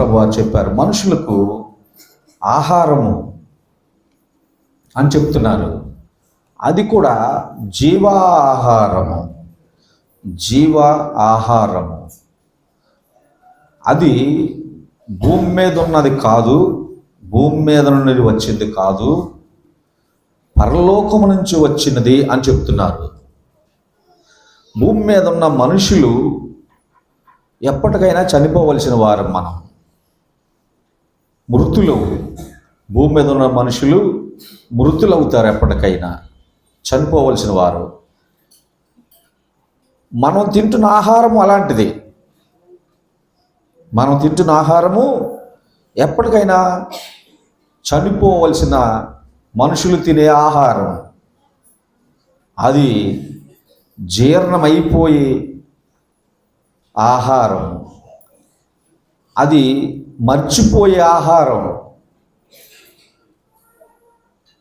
ప్రభు చెప్పారు మనుషులకు ఆహారము అని చెప్తున్నారు. అది కూడా జీవాహారము. జీవ ఆహారము అది భూమి మీద ఉన్నది కాదు భూమి మీద నుండి వచ్చింది కాదు పరలోకము నుంచి వచ్చినది అని చెప్తున్నారు. భూమి మీద ఉన్న మనుషులు ఎప్పటికైనా చనిపోవలసిన వారు మనం. మృతులు. భూమి మీద ఉన్న మనుషులు మృతులు అవుతారు ఎప్పటికైనా. చనిపోవలసిన వారు. మనం తింటున్న ఆహారము అలాంటిది. మనం తింటున్న ఆహారము ఎప్పటికైనా చనిపోవలసిన మనుషులు తినే ఆహారం. అది జీర్ణమైపోయి ఆహారం. అది మర్చిపోయే ఆహారం.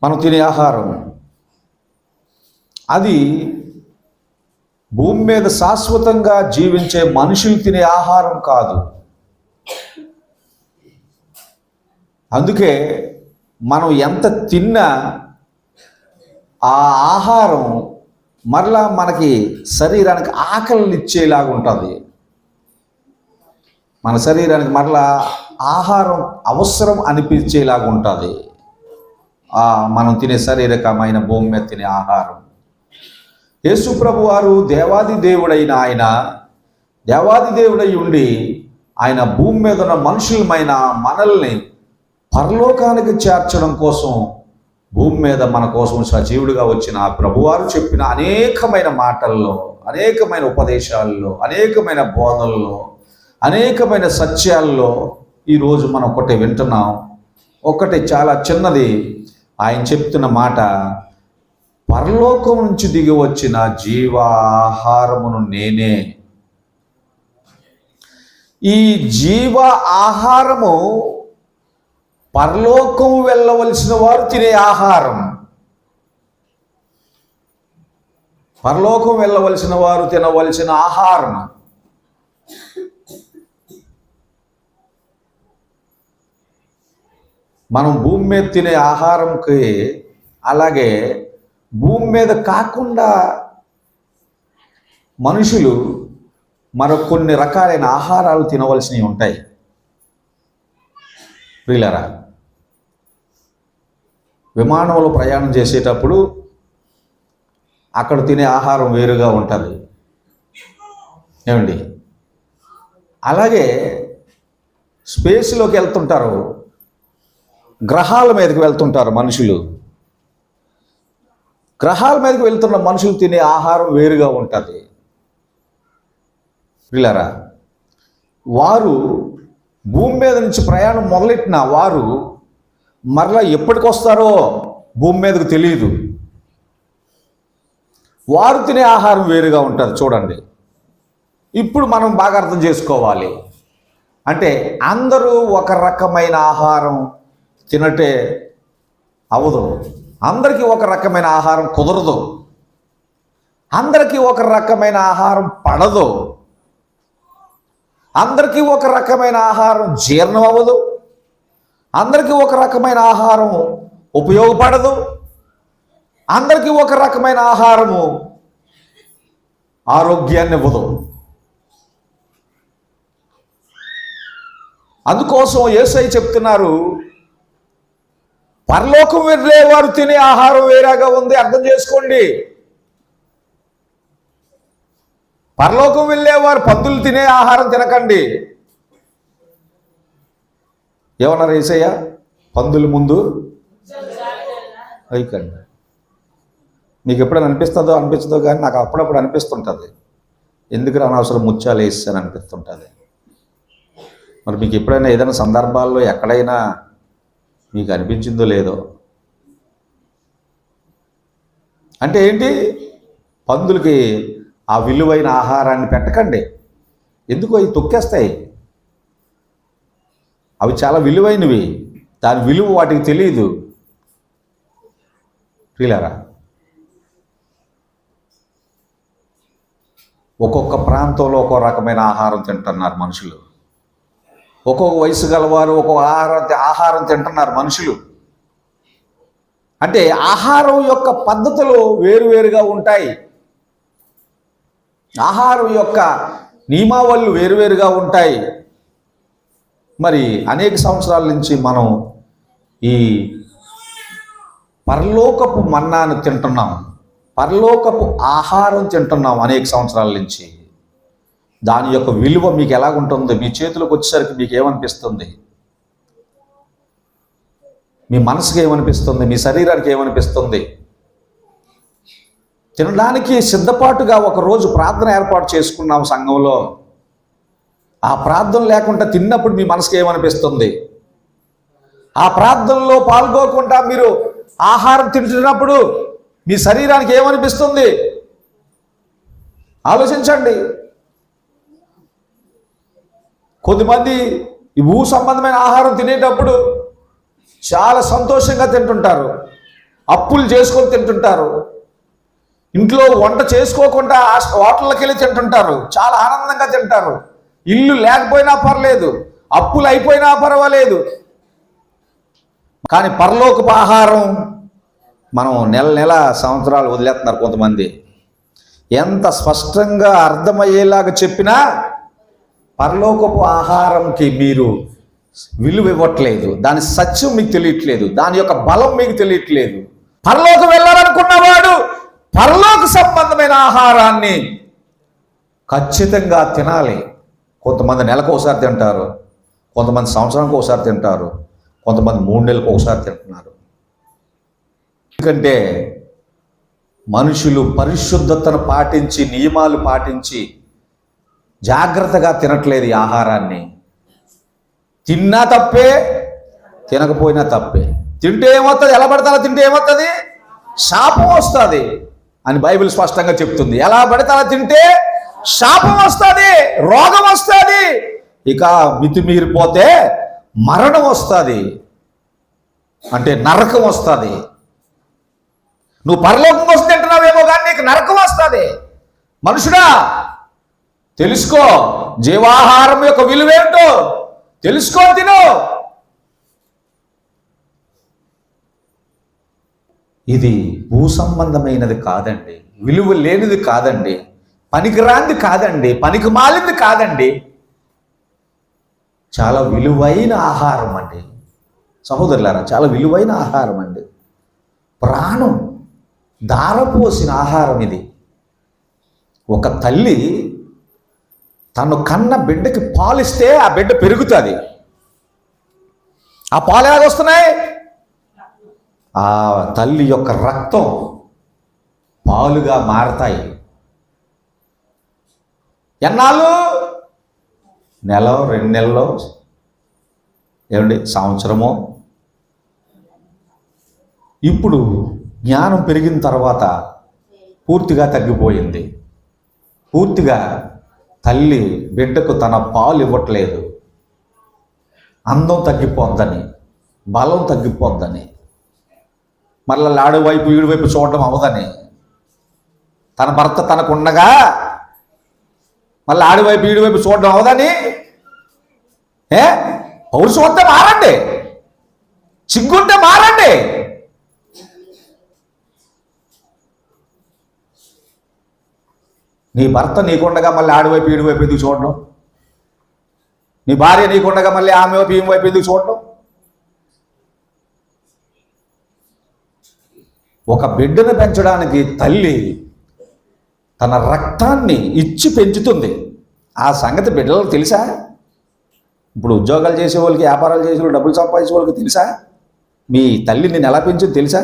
మనం తినే ఆహారం. అది భూమి మీద శాశ్వతంగా జీవించే మనుషులు తినే ఆహారం కాదు. అందుకే మనం ఎంత తిన్నా ఆ ఆహారం మరలా మనకి శరీరానికి ఆకలిని ఇచ్చేలాగా ఉంటుంది మన శరీరానికి మరలా ఆహారం అవసరం అనిపించేలాగా ఉంటుంది. మనం తినే శారీరకమైన భూమి మీద తినే ఆహారం. యేసుప్రభు వారు దేవాది దేవుడైన ఆయన దేవాది దేవుడై ఉండి ఆయన భూమి మీద ఉన్న మనుషులమైన మనల్ని పరలోకానికి చేర్చడం కోసం భూమి మీద మన కోసం సజీవుడిగా వచ్చిన ఆ ప్రభువారు చెప్పిన అనేకమైన మాటల్లో అనేకమైన ఉపదేశాల్లో అనేకమైన బోధనల్లో అనేకమైన సత్యాల్లో ఈరోజు మనం ఒకటి వింటున్నాం. ఒకటి చాలా చిన్నది. ఆయన చెప్తున్న మాట పరలోకం నుంచి దిగి వచ్చిన జీవాహారమును నేనే. ఈ జీవ ఆహారము పరలోకం వెళ్ళవలసిన వారు తినే ఆహారం. పరలోకం వెళ్ళవలసిన వారు తినవలసిన ఆహారం. మనం భూమి మీద తినే ఆహారంకి అలాగే భూమి మీద కాకుండా మనుషులు మరి కొన్ని రకాలైన ఆహారాలు తినవలసినవి ఉంటాయి. ప్రియులరా విమానంలో ప్రయాణం చేసేటప్పుడు అక్కడ తినే ఆహారం వేరుగా ఉంటుంది. ఏమండి? అలాగే స్పేస్లోకి వెళ్తుంటారు. గ్రహాల మీదకి వెళ్తుంటారు మనుషులు. గ్రహాల మీదకి వెళ్తున్న మనుషులు తినే ఆహారం వేరుగా ఉంటుంది. పిల్లరా వారు భూమి మీద నుంచి ప్రయాణం మొదలెట్టిన వారు మరలా ఎప్పటికి వస్తారో భూమి మీదకు తెలియదు వారు తినే ఆహారం వేరుగా ఉంటుంది చూడండి. ఇప్పుడు మనం బాగా అర్థం చేసుకోవాలి. అంటే అందరూ ఒక రకమైన ఆహారం తినటే అవదు. అందరికీ ఒక రకమైన ఆహారం కుదరదు. అందరికీ ఒక రకమైన ఆహారం పడదు. అందరికీ ఒక రకమైన ఆహారం జీర్ణం అవ్వదు. అందరికీ ఒక రకమైన ఆహారం ఉపయోగపడదు. అందరికీ ఒక రకమైన ఆహారము ఆరోగ్యాన్ని ఇవ్వదు. అందుకోసం ఏసై చెప్తున్నారు పరలోకం వెళ్ళే వారు తినే ఆహారం వేరేగా ఉంది అర్థం చేసుకోండి. పరలోకం వెళ్ళేవారు పందులు తినే ఆహారం తినకండి. ఏమన్నారు ఏసయ్య? పందుల ముందు? అయికండి. మీకు ఎప్పుడైనా అనిపిస్తుందో అనిపించదో కానీ నాకు అప్పుడప్పుడు అనిపిస్తుంటుంది. ఎందుకు అనవసరం ముత్యాలు వేసాను అనిపిస్తుంటుంది. మరి మీకు ఎప్పుడైనా ఏదైనా సందర్భాల్లో ఎక్కడైనా మీకు అనిపించిందో లేదో. అంటే ఏంటి? పందులకి ఆ విలువైన ఆహారాన్ని పెట్టకండి. ఎందుకు అవి తొక్కేస్తాయి? అవి చాలా విలువైనవి. దాని విలువ వాటికి తెలియదు ప్రియులారా ఒక్కొక్క ప్రాంతంలో ఒక్కో రకమైన ఆహారం తింటున్నారు మనుషులు. ఒక్కొక్క వయసు గలవారు ఒక్కొక్క ఆహారం ఆహారం తింటున్నారు మనుషులు. అంటే ఆహారం యొక్క పద్ధతులు వేరువేరుగా ఉంటాయి. ఆహారం యొక్క నియమావళులు వేరువేరుగా ఉంటాయి. మరి అనేక సంవత్సరాల నుంచి మనం ఈ పరలోకపు మన్నాను తింటున్నాం. పరలోకపు ఆహారం తింటున్నాం అనేక సంవత్సరాల నుంచి. దాని యొక్క విలువ మీకు ఎలాగుంటుందో మీ చేతిలోకి వచ్చేసరికి మీకు ఏమనిపిస్తుంది? మీ మనసుకి ఏమనిపిస్తుంది? మీ శరీరానికి ఏమనిపిస్తుంది? తినడానికి సిద్ధపాటుగా ఒక రోజు ప్రార్థన ఏర్పాటు చేసుకున్నాం సంఘంలో. ఆ ప్రార్థన లేకుండా తిన్నప్పుడు మీ మనసుకి ఏమనిపిస్తుంది? ఆ ప్రార్థనలో పాల్గొకుండా మీరు ఆహారం తింటున్నప్పుడు మీ శరీరానికి ఏమనిపిస్తుంది? ఆలోచించండి. కొద్దిమంది ఈ భూ సంబంధమైన ఆహారం తినేటప్పుడు చాలా సంతోషంగా తింటుంటారు. అప్పులు చేసుకొని తింటుంటారు. ఇంట్లో వంట చేసుకోకుండా హోటళ్ళకి వెళ్ళి తింటుంటారు. చాలా ఆనందంగా తింటారు. ఇల్లు లేకపోయినా పర్లేదు. అప్పులు అయిపోయినా పర్వాలేదు. కానీ పరలోకపు ఆహారం మనం నెల నెల సంవత్సరాలు వదిలేస్తున్నారు కొంతమంది. ఎంత స్పష్టంగా అర్థమయ్యేలాగా చెప్పినా పరలోకపు ఆహారంకి మీరు విలువ ఇవ్వట్లేదు. దాని సత్యం మీకు తెలియట్లేదు. దాని యొక్క బలం మీకు తెలియట్లేదు. పరలోకం వెళ్ళాలనుకున్నవాడు పరలోక సంబంధమైన ఆహారాన్ని ఖచ్చితంగా తినాలి. కొంతమంది నెలకు ఒకసారి తింటారు. కొంతమంది సంవత్సరానికి ఒకసారి తింటారు. కొంతమంది మూడు నెలలకు ఒకసారి తింటున్నారు. ఎందుకంటే మనుషులు పరిశుద్ధతను పాటించి నియమాలు పాటించి జాగ్రత్తగా తినట్లేదు ఈ ఆహారాన్ని. తిన్నా తప్పే తినకపోయినా తప్పే. తింటే ఏమవుతుంది ఎలా పడితే తింటే ఏమవుతుంది శాపం వస్తుంది అని బైబిల్ స్పష్టంగా చెప్తుంది. ఎలా పడితే అలా తింటే శాపం వస్తుంది రోగం వస్తుంది. ఇక మితిమీరిపోతే మరణం వస్తుంది. అంటే నరకం వస్తుంది. నువ్వు పరలోకం కోసం తింటున్నావేమో కానీ నీకు నరకం వస్తుంది. మనుషుడా తెలుసుకో జీవాహారం యొక్క విలువేంటో తెలుసుకో తిను. ఇది భూ సంబంధమైనది కాదండి విలువ లేనిది కాదండి పనికిరాంది కాదండి పనికి మాలింది కాదండి. చాలా విలువైన ఆహారం అండి. సహోదరులారా చాలా విలువైన ఆహారం అండి. ప్రాణం దారపోసిన ఆహారం ఇది. ఒక తల్లి తను కన్న బిడ్డకి పాలిస్తే ఆ బిడ్డ పెరుగుతుంది. ఆ పాలు ఎలాగొస్తున్నాయి ఆ తల్లి యొక్క రక్తం పాలుగా మారతాయి. ఎన్నాళ్ళు? నెల రెండు నెలలో? ఏమండి? సంవత్సరమో? ఇప్పుడు జ్ఞానం పెరిగిన తర్వాత పూర్తిగా తగ్గిపోయింది. పూర్తిగా తల్లి బిడ్డకు తన పాలు ఇవ్వట్లేదు. అందం తగ్గిపోద్దని బలం తగ్గిపోద్దని మళ్ళీ లాడు వైపు ఈడు వైపు చూడడం అవదని తన భర్త తనకు ఉండగా మళ్ళీ ఆడి వైపు ఈడి వైపు చూడడం అవదని ఏ? పౌరుషం వస్తే మారండి. చిగ్గుంటే మారండి. నీ భర్త నీకుండగా మళ్ళీ ఆడివైపు ఈడి వైపు ఎందుకు చూడడం? నీ భార్య నీకుండగా మళ్ళీ ఆమె వైపు ఈమె వైపు ఎందుకు చూడడం? ఒక బిడ్డను పెంచడానికి తల్లి తన రక్తాన్ని ఇచ్చి పెంచుతుంది. ఆ సంగతి బిడ్డలకు తెలుసా? ఇప్పుడు ఉద్యోగాలు చేసే వాళ్ళకి వ్యాపారాలు చేసే వాళ్ళు డబ్బులు సంపాదించే వాళ్ళకి తెలుసా? మీ తల్లి నేను ఎలా పెంచింది తెలుసా?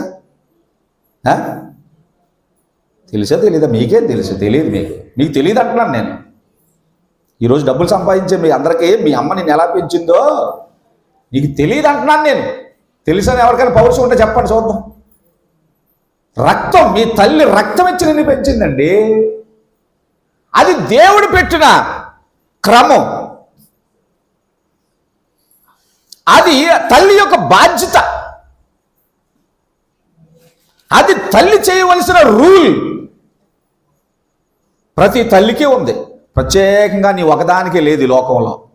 తెలుసా తెలీదా? మీకే తెలుసు. తెలియదు మీకు. మీకు తెలియదు అంటున్నాను నేను. ఈరోజు డబ్బులు సంపాదించే మీ అందరికీ మీ అమ్మ నేను ఎలా పెంచిందో నీకు తెలియదు అంటున్నాను నేను. తెలుసని ఎవరికైనా పౌరుషం ఉంటే చెప్పండి చూద్దాం. రక్తం మీ తల్లి రక్తం ఇచ్చి నిన్ను పెంచిందండి. అది దేవుడు పెట్టిన క్రమం. అది తల్లి యొక్క బాధ్యత. అది తల్లి చేయవలసిన రూల్. ప్రతి తల్లికి ఉంది. ప్రత్యేకంగా నీ ఒకదానికే లేదు ఈ లోకంలో.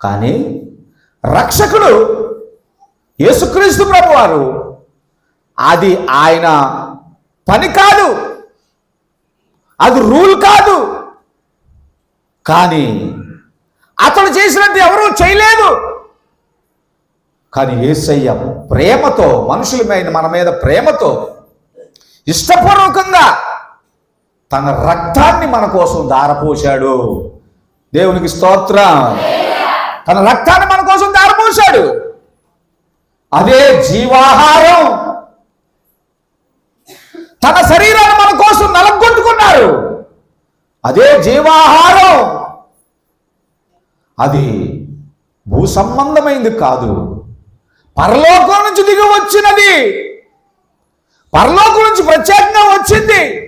కానీ రక్షకుడు యేసుక్రీస్తు ప్రభు వారు అది ఆయన పని కాదు. అది రూల్ కాదు. కానీ అతడు చేసినట్టు ఎవరూ చేయలేదు. కానీ ఏసయ్య ప్రేమతో మనుషుల మీద మన మీద ప్రేమతో ఇష్టపూర్వకంగా తన రక్తాన్ని మన కోసం దారపోశాడు దేవునికి స్తోత్రం. తన రక్తాన్ని మన కోసం దారపోశాడు అదే జీవాహారం. తన శరీరాన్ని మన కోసం నలగొట్టుకున్నారు అదే జీవాహారం. అది భూ సంబంధమైంది కాదు. పరలోకం నుంచి దిగి వచ్చినది. పరలోకం నుంచి ప్రత్యేకంగా వచ్చింది.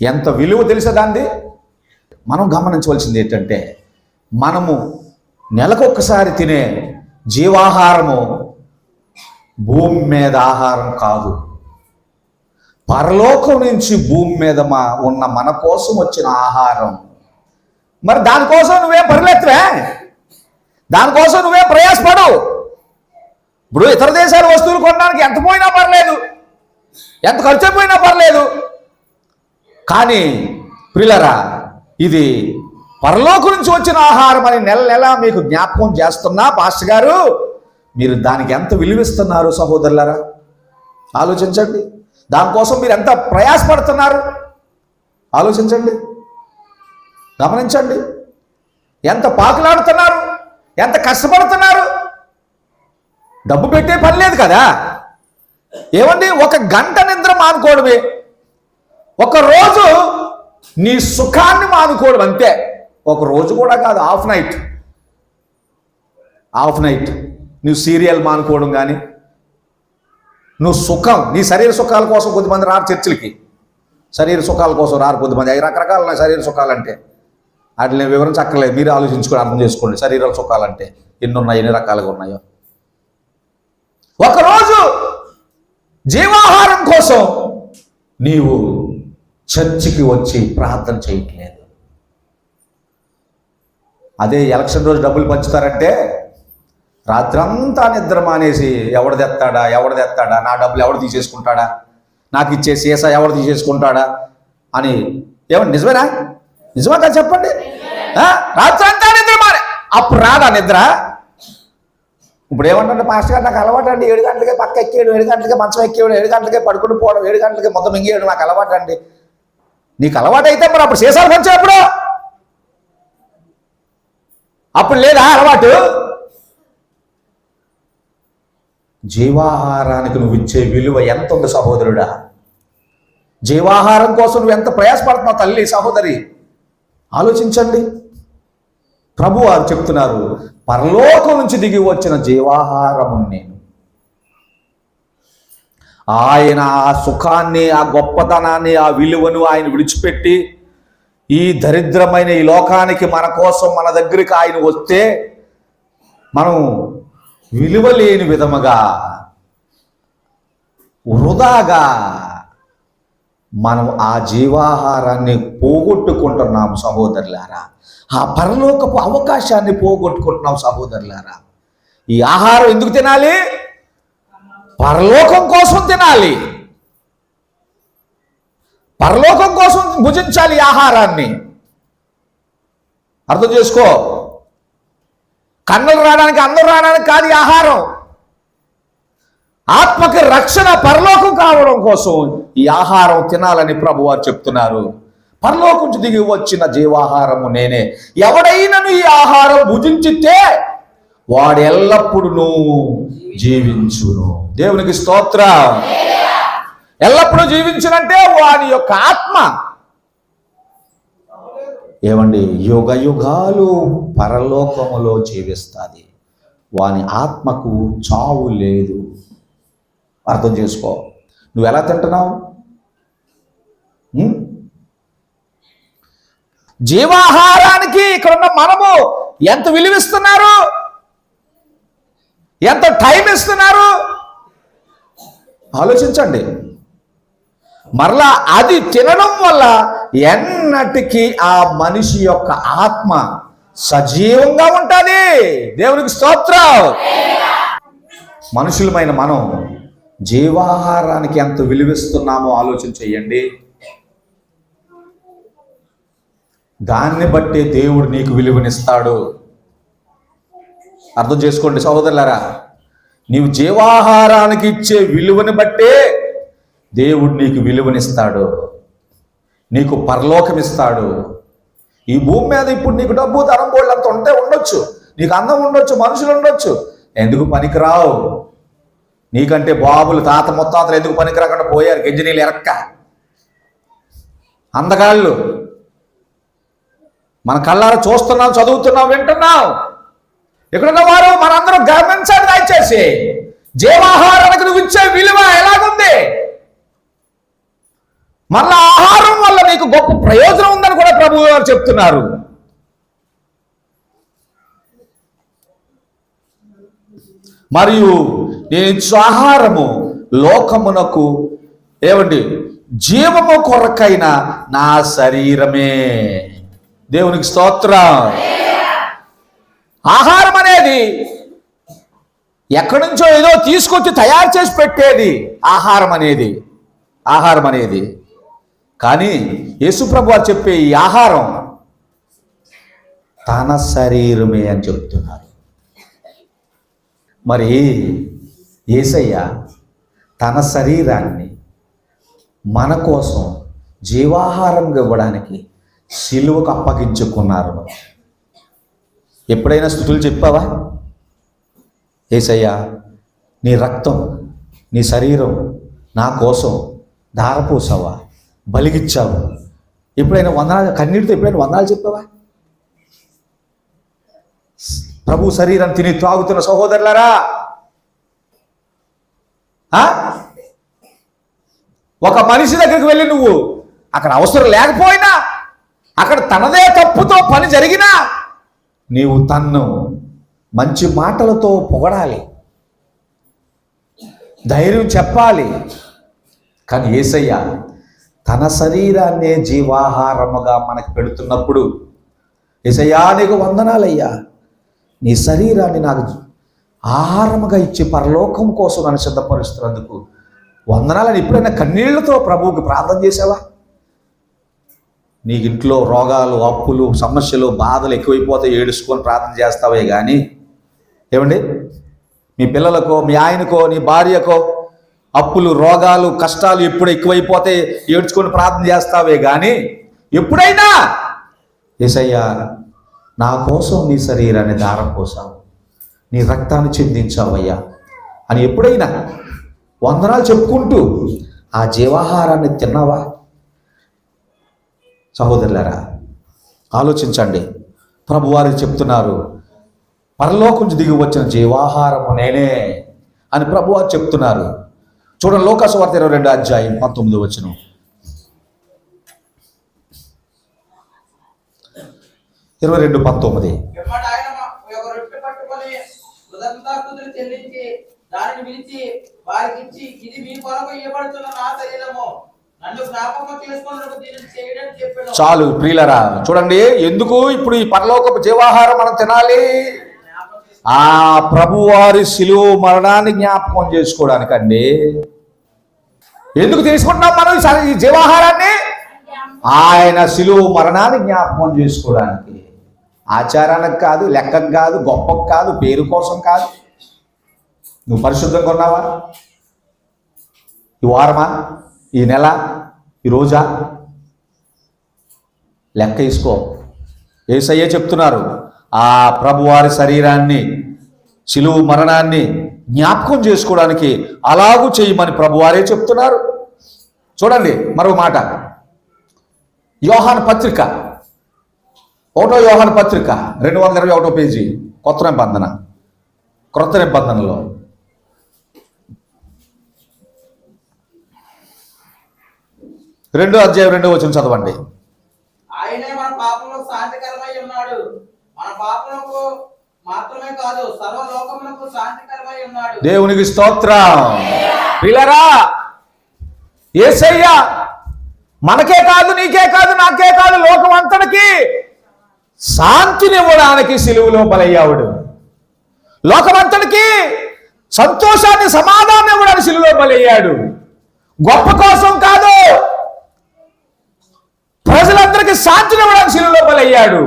ఎంత విలువ తెలుసా దాంది మనం గమనించవలసింది ఏంటంటే మనము నెలకొక్కసారి తినే జీవాహారము భూమి మీద ఆహారం కాదు. పరలోకం నుంచి భూమి మీద మా ఉన్న మన కోసం వచ్చిన ఆహారం. మరి దానికోసం నువ్వే పరిగెత్తవే దానికోసం నువ్వే ప్రయాసపడవు? ఇప్పుడు ఇతర దేశాల వస్తువులు కొనడానికి ఎంత పోయినా పర్లేదు. ఎంత ఖర్చు పోయినా పర్లేదు. కానీ ప్రిలరా ఇది పరలోకం నుంచి వచ్చిన ఆహారం అని నెల నెల మీకు జ్ఞాపకం చేస్తున్నా పాస్టర్ గారు. మీరు దానికి ఎంత విలువిస్తున్నారు సహోదరులరా? ఆలోచించండి. దానికోసం మీరు ఎంత ప్రయాసపడుతున్నారు? ఆలోచించండి. గమనించండి. ఎంత పాకులాడుతున్నారు? ఎంత కష్టపడుతున్నారు? డబ్బు పెట్టే పని లేదు కదా? ఏమండి ఒక గంట నిద్ర మానుకోవడమే. ఒక రోజు నీ సుఖాన్ని మానుకోవడం అంతే. ఒక రోజు కూడా కాదు హాఫ్ నైట్. Half night. నువ్వు సీరియల్ మానుకోవడం కానీ నువ్వు సుఖం నీ శరీర సుఖాల కోసం కొద్దిమంది రారు చర్చిలకి. శరీర సుఖాల కోసం రారు కొద్దిమంది. అవి రకరకాల ఉన్నాయి శరీర సుఖాలంటే. వాటిని నేను చక్కలేదు మీరు ఆలోచించుకొని అర్థం చేసుకోండి. శరీర సుఖాలంటే ఎన్ని ఉన్నాయి ఎన్ని రకాలుగా ఉన్నాయో. ఒకరోజు జీవాహారం కోసం నీవు చర్చికి వచ్చి ప్రార్థన చేయట్లేదు. అదే ఎలక్షన్ రోజు డబ్బులు పంచుతారంటే రాత్రంతా నిద్ర మానేసి ఎవడు తెస్తాడా ఎవడు తెస్తాడా నా డబ్బులు ఎవడు తీసేసుకుంటాడా నాకు ఇచ్చే సీసా ఎవడు తీసేసుకుంటాడా అని ఏమండి నిజమేనా? నిజమా కదా చెప్పండి. రాత్రంతా నిద్ర మానే. అప్పుడు రాదా నిద్ర? ఇప్పుడు ఏమంటే మాస్టర్ గారు నాకు అలవాటు అండి ఏడు గంటలకే పక్క ఎక్కేయడం ఏడు గంటలకే మంచం ఎక్కేయడం ఏడు గంటలకే పడుకుని పోవడం ఏడు గంటలకే మొత్తం మింగేయడం నాకు అలవాటు అండి నీకు అలవాటు అయితే మరి అప్పుడు సీసాలు పంచేప్పుడు అప్పుడు లేదా అలవాటు? జీవాహారానికి నువ్వు ఇచ్చే విలువ ఎంత ఉంది సహోదరుడా? జీవాహారం కోసం నువ్వు ఎంత ప్రయాసపడుతున్నావు తల్లి సహోదరి? ఆలోచించండి. ప్రభు వారు చెప్తున్నారు పరలోకం నుంచి దిగి వచ్చిన జీవాహారము నేను ఆయన ఆ సుఖాన్ని ఆ గొప్పతనాన్ని ఆ విలువను ఆయన విడిచిపెట్టి ఈ దరిద్రమైన ఈ లోకానికి మన కోసం మన దగ్గరికి ఆయన వస్తే మనం విలువ లేని విధముగా వృధాగా మనం ఆ జీవాహారాన్ని పోగొట్టుకుంటున్నాం సహోదరులారా. ఆ పరలోకపు అవకాశాన్ని పోగొట్టుకుంటున్నాం సహోదరులారా. ఈ ఆహారం ఎందుకు తినాలి? పరలోకం కోసం తినాలి. పరలోకం కోసం భుజించాలి ఈ ఆహారాన్ని. అర్థం చేసుకో. కన్నులు రావడానికి అందరూ రావడానికి కాదు ఆహారం. ఆత్మకి రక్షణ పరలోకం కావడం కోసం ఈ ఆహారం తినాలని ప్రభు వారు చెప్తున్నారు. పరలోకం దిగి వచ్చిన జీవాహారము నేనే. ఎవడైనను ఈ ఆహారం భుజించితే వాడు ఎల్లప్పుడూ జీవించును. దేవునికి స్తోత్ర ఎల్లప్పుడూ జీవించునంటే వాని యొక్క ఆత్మ. ఏమండి? యుగ యుగాలు పరలోకములో జీవిస్తుంది. వాని ఆత్మకు చావు లేదు. అర్థం చేసుకో. నువ్వు ఎలా తింటున్నావు? జీవాహారానికి ఇక్కడ ఉన్న మనము ఎంత విలువిస్తున్నారు? ఎంత టైం ఇస్తున్నారు? ఆలోచించండి. మరలా అది తినడం వల్ల ఎన్నటికీ ఆ మనిషి యొక్క ఆత్మ సజీవంగా ఉంటుంది. దేవునికి స్తోత్రం. మనుషులమైన మనం జీవాహారానికి ఎంత విలువిస్తున్నామో ఆలోచన చెయ్యండి దాన్ని బట్టి దేవుడు నీకు విలువనిస్తాడు. అర్థం చేసుకోండి సహోదరులారా నీవు జీవాహారానికి ఇచ్చే విలువని బట్టే దేవుడు నీకు విలువనిస్తాడు నీకు పరలోకం ఇస్తాడు ఈ భూమి మీద ఇప్పుడు నీకు డబ్బు ధనం బోళ్ళు అంత ఉంటే ఉండొచ్చు నీకు అందం ఉండొచ్చు మనుషులు ఉండొచ్చు. ఎందుకు పనికిరావు? నీకంటే బాబులు తాత ముత్తాతలు ఎందుకు పనికిరాకుండా పోయారు? గంజినీళ్ళు ఎరక్క. అందగాళ్ళు మన కళ్ళారా చూస్తున్నాం చదువుతున్నాం వింటున్నాం. ఇక్కడున్న వారు మనందరూ గమనించండి దయచేసి జీవాహారానికి నువ్వు ఇచ్చే విలువ ఎలాగుంది? మళ్ళా ఆహారం వల్ల నీకు గొప్ప ప్రయోజనం ఉందని కూడా ప్రభు గారు చెప్తున్నారు. మరియు నేను ఇచ్చు ఆహారము లోకమునకు ఏమండి? జీవము కొరకైన నా శరీరమే. దేవునికి స్తోత్రం. ఆహారం పెట్టేది? ఎక్కడి నుంచో ఏదో తీసుకొచ్చి తయారు చేసి పెట్టేది. ఆహారం అనేది. ఆహారం అనేది. కానీ యేసుప్రభు వారు చెప్పే ఈ ఆహారం తన శరీరమే అని చెప్తున్నారు మరి ఏసయ్య తన శరీరాన్ని మన కోసం జీవాహారంగా ఇవ్వడానికి సిలువకు అప్పగించుకున్నారు. ఎప్పుడైనా స్థుతులు చెప్పావా? ఏసయ్యా నీ రక్తం నీ శరీరం నా కోసం ధారపోసావా? బలిగిచ్చావు. ఎప్పుడైనా వందనాలు కన్నీటితో ఎప్పుడైనా వందనాలు చెప్పావా? ప్రభు శరీరం తిని త్రాగుతున్న సహోదరులరా? ఆ? ఒక మనిషి దగ్గరికి వెళ్ళి నువ్వు అక్కడ అవసరం లేకపోయినా అక్కడ తనదే తప్పుతో పని జరిగినా నీవు తన్ను మంచి మాటలతో పొగడాలి. ధైర్యం చెప్పాలి. కానీ ఏసయ్య తన శరీరాన్నే జీవాహారముగా మనకు పెడుతున్నప్పుడు ఏసయ్యా నీకు వందనాలయ్యా. నీ శరీరాన్ని నాకు ఆహారముగా ఇచ్చి పరలోకం కోసం నన్ను సిద్ధపరుస్తున్నందుకు వందనాలని. ఎప్పుడైనా కన్నీళ్ళతో ప్రభువుకి ప్రార్థన చేసావా? నీకు ఇంట్లో రోగాలు అప్పులు సమస్యలు బాధలు ఎక్కువైపోతే ఏడుచుకొని ప్రార్థన చేస్తావే కానీ ఏమండి? మీ పిల్లలకో మీ ఆయనకో నీ భార్యకో అప్పులు రోగాలు కష్టాలు ఎప్పుడు ఎక్కువైపోతే ఏడ్చుకొని ప్రార్థన చేస్తావే కానీ ఎప్పుడైనా ఏసయ్యా నా కోసం నీ శరీరాన్ని దారం పోసావు. నీ రక్తాన్ని చెందించావయ్యా అని ఎప్పుడైనా వందనాలు చెప్పుకుంటూ ఆ జీవాహారాన్ని తిన్నావా? సహోదరులారా ఆలోచించండి. ప్రభువారు చెప్తున్నారు పరలోకం దిగి వచ్చిన జీవాహారము నేనే అని ప్రభువారు చెప్తున్నారు. చూడండి లోకాసువార్త ఇరవై రెండు అధ్యాయం పంతొమ్మిది వచ్చిన ఇరవై రెండు పంతొమ్మిది. చెల్లించి దానిని విరిచి వారికి ఇచ్చి ఇది మీ కొరకు ఇవ్వబడుతున్న నా శరీరము. చాలు ప్రియులరా చూడండి ఎందుకు ఇప్పుడు ఈ పరలోకపు జీవాహారం మనం తినాలి? ఆ ప్రభువారి శిలువ మరణాన్ని జ్ఞాపకం చేసుకోవడానికండి. ఎందుకు తీసుకుంటున్నాం మనం ఈ జీవాహారాన్ని? ఆయన శిలువ మరణాన్ని జ్ఞాపకం చేసుకోవడానికి. ఆచారానికి కాదు లెక్కకు కాదు గొప్పకు కాదు పేరు కోసం కాదు. నువ్వు పరిశుద్ధంగా ఉన్నావా? ఈ వారమా? ఈ నెల ఈ రోజా? లెక్క వేసుకో. ఏసయ్యే చెప్తున్నారు ఆ ప్రభువారి శరీరాన్ని సిలువు మరణాన్ని జ్ఞాపకం చేసుకోవడానికి అలాగూ చేయమని ప్రభువారే చెప్తున్నారు. చూడండి మరో మాట. యోహాన్ పత్రిక. ఒకటో యోహాన్ పత్రిక రెండు వందల ఇరవై ఒకటో పేజీ. కొత్త నిబంధన. క్రొత్త నిబంధనలో. రెండో అధ్యాయం రెండో వచ్చిన చదవండి. ఆయనే మన పాపములకు శాంతికరమై ఉన్నాడు. మన పాపములకు మాత్రమే కాదు సర్వలోకములకు శాంతికరమై ఉన్నాడు. దేవునికి స్తోత్రం. పిల్లరా ఏసయ్య మనకే కాదు నీకే కాదు నాకే కాదు లోకం అంతటికి శాంతినివ్వడానికి సిలువులో బలయ్యావుడు. లోకమంతటికి సంతోషాన్ని సమాధానం ఇవ్వడానికి సిలువులో బలయ్యాడు. గొప్ప కోసం కాదు ప్రజలందరికీ శాంతినివ్వడానికి సిలువులో బలయ్యాడు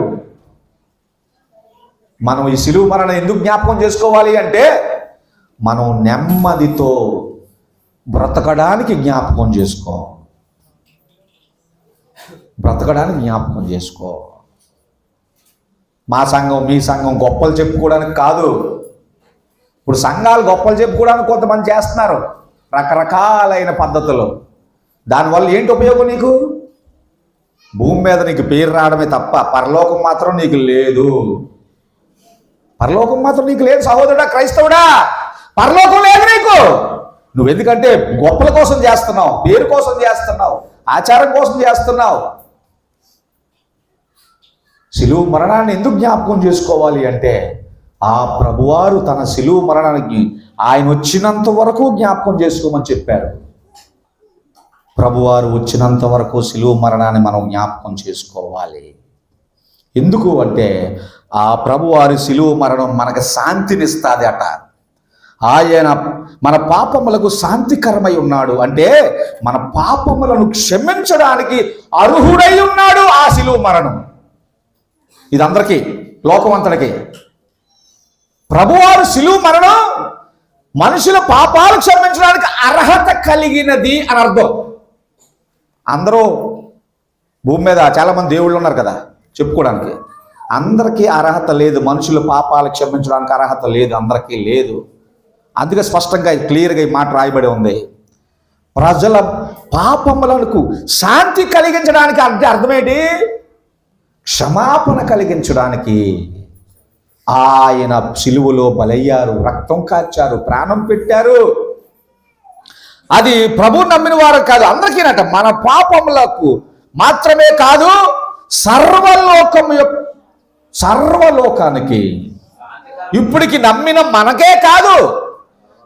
మనం ఈ శిలువు మరణ ఎందుకు జ్ఞాపకం చేసుకోవాలి అంటే మనం నెమ్మదితో బ్రతకడానికి జ్ఞాపకం చేసుకో. బ్రతకడానికి జ్ఞాపకం చేసుకో. మా సంఘం మీ సంఘం గొప్పలు చెప్పుకోవడానికి కాదు. ఇప్పుడు సంఘాలు గొప్పలు చెప్పుకోవడానికి కొంతమంది చేస్తున్నారు రకరకాలైన పద్ధతులు. దానివల్ల ఏంటి ఉపయోగం నీకు? భూమి మీద నీకు పేరు రావడమే తప్ప పరలోకం మాత్రం నీకు లేదు. పరలోకం మాత్రం నీకు లేదు సహోదరుడా క్రైస్తవుడా. పరలోకం లేదు నీకు. నువ్వు ఎందుకంటే గొప్పల కోసం చేస్తున్నావు పేరు కోసం చేస్తున్నావు ఆచారం కోసం చేస్తున్నావు. సిలువు మరణాన్ని ఎందుకు జ్ఞాపకం చేసుకోవాలి అంటే ఆ ప్రభువారు తన సిలువు మరణానికి ఆయన వచ్చినంత వరకు జ్ఞాపకం చేసుకోమని చెప్పారు. ప్రభువారు వచ్చినంత వరకు సిలువు మరణాన్ని మనం జ్ఞాపకం చేసుకోవాలి. ఎందుకు అంటే ఆ ప్రభువారి సిలువు మరణం మనకు శాంతినిస్తుంది అట ఆయన మన పాపములకు శాంతికరమై ఉన్నాడు. అంటే మన పాపములను క్షమించడానికి అర్హుడై ఉన్నాడు ఆ సిలువు మరణం. ఇది అందరికీ లోకమంతటికి. ప్రభువారు సిలువు మరణం మనుషుల పాపాలు క్షమించడానికి అర్హత కలిగినది అని అర్థం. అందరూ భూమి మీద చాలామంది దేవుళ్ళు ఉన్నారు కదా చెప్పుకోవడానికి. అందరికీ అర్హత లేదు మనుషుల పాపాలు క్షమించడానికి అర్హత లేదు అందరికీ లేదు. అందుకే స్పష్టంగా క్లియర్గా ఈ మాట రాయబడి ఉంది. ప్రజల పాపములకు శాంతి కలిగించడానికి అంటే అర్థమేంటి? క్షమాపణ కలిగించడానికి. ఆయన సిలువలో బలయ్యారు రక్తం కాచారు ప్రాణం పెట్టారు. అది ప్రభు నమ్మిన వారు కాదు అందరికీనట. మన పాపములకు మాత్రమే కాదు సర్వలోకం యొక్క సర్వలోకానికి ఇప్పటికి నమ్మిన మనకే కాదు.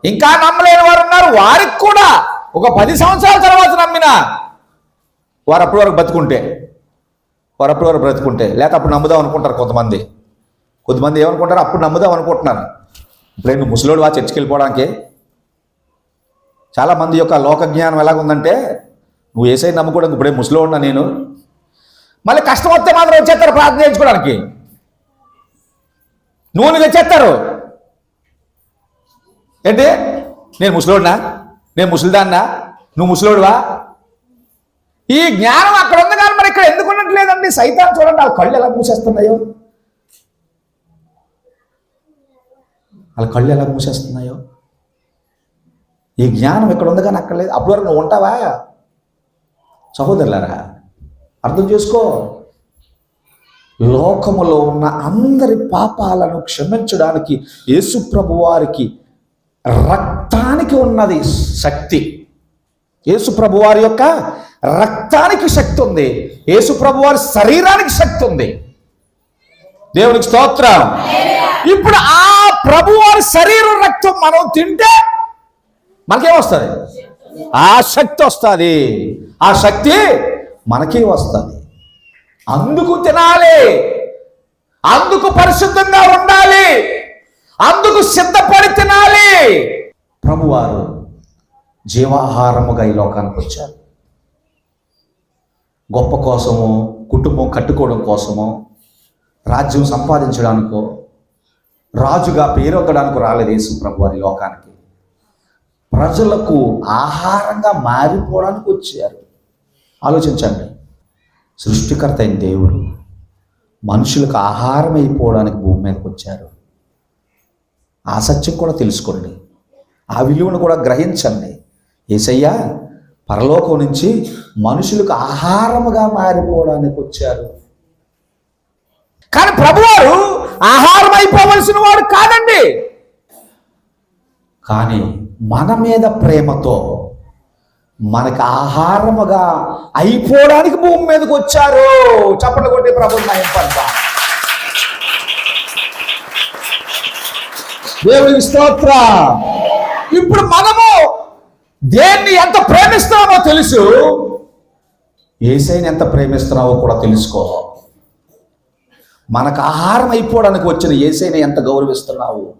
ఇంకా నమ్మలేని వారు ఉన్నారు. వారికి కూడా ఒక పది సంవత్సరాల తర్వాత నమ్మిన. వారు అప్పటి వరకు బతుకుంటే వారు అప్పటి వరకు బ్రతుకుంటే లేక అప్పుడు నమ్ముదాం అనుకుంటారు కొంతమంది. కొంతమంది ఏమనుకుంటారు అప్పుడు నమ్ముదాం అనుకుంటున్నారు. ఇప్పుడే నువ్వు ముసలోడు వా చర్చికి వెళ్ళిపోవడానికి? చాలా మంది యొక్క లోక జ్ఞానం ఎలాగుందంటే నువ్వు ఏసై నమ్ముకోవడానికి ఇప్పుడే ముసలోడున్నా నేను. మళ్ళీ కష్టం వస్తే మాత్రం వచ్చేస్తారు ప్రార్థన చేయించుకోవడానికి. నూనె తెచ్చేస్తారు. ఏంటి? నేను ముసలోడినా? నేను ముసలిదాన్నా? నువ్వు ముసలోడువా? ఈ జ్ఞానం అక్కడ ఉంది కానీ మరి ఇక్కడ ఎందుకు ఉండట్లేదండి? సైతాన్ చూడండి వాళ్ళ కళ్ళు ఎలా మూసేస్తున్నాయో. వాళ్ళ కళ్ళు ఎలా మూసేస్తున్నాయో. ఈ జ్ఞానం ఇక్కడ ఉంది కానీ అక్కడ లేదు. అప్పటి వరకు నువ్వు ఉంటావా? సహోదరులారా అర్థం చేసుకో. లోకములో ఉన్న అందరి పాపాలను క్షమించడానికి యేసుప్రభు వారికి రక్తానికి ఉన్నది శక్తి. యేసుప్రభు వారి యొక్క రక్తానికి శక్తి ఉంది. యేసుప్రభు వారి శరీరానికి శక్తి ఉంది. దేవునికి స్తోత్రం. ఇప్పుడు ఆ ప్రభు వారి శరీరం రక్తం మనం తింటే మనకేమొస్తుంది? ఆ శక్తి వస్తుంది. ఆ శక్తి మనకే వస్తుంది అందుకు తినాలి. అందుకు పరిశుద్ధంగా ఉండాలి. అందుకు సిద్ధపడి తినాలి. ప్రభువారు జీవాహారముగా ఈ లోకానికి వచ్చారు. గొప్ప కోసము కుటుంబం కట్టుకోవడం కోసము రాజ్యం సంపాదించడానికో రాజుగా పేరొక్కడానికి రాలేదు యేసు ప్రభు వారి లోకానికి. ప్రజలకు ఆహారంగా మారిపోవడానికి వచ్చారు. ఆలోచించండి. సృష్టికర్త అయిన దేవుడు మనుషులకు ఆహారం అయిపోవడానికి భూమి మీదకి వచ్చారు. ఆ సత్యం కూడా తెలుసుకోండి. ఆ విలువను కూడా గ్రహించండి. ఏసయ్యా పరలోకం నుంచి మనుషులకు ఆహారముగా మారిపోవడానికి వచ్చారు. కానీ ప్రభువారు ఆహారం అయిపోవలసిన వాడు కాదండి. కానీ మన మీద ప్రేమతో మనకు ఆహారముగా అయిపోవడానికి భూమి మీదకి వచ్చారు. చప్పట్లు కొట్టి ప్రభు నయం స్తోత్ర. ఇప్పుడు మనము దేన్ని ఎంత ప్రేమిస్తున్నామో తెలుసు. ఏసైని ఎంత ప్రేమిస్తున్నావో కూడా తెలుసుకో మనకు ఆహారం అయిపోవడానికి వచ్చిన ఏసైని ఎంత గౌరవిస్తున్నావు?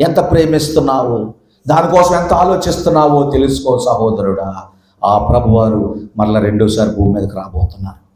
ఎంత ప్రేమిస్తున్నావు? దానికోసం ఎంత ఆలోచిస్తున్నావో తెలుసుకో సహోదరుడా. ఆ ప్రభువారు మరలా రెండోసారి భూమి మీదకి రాబోతున్నారు.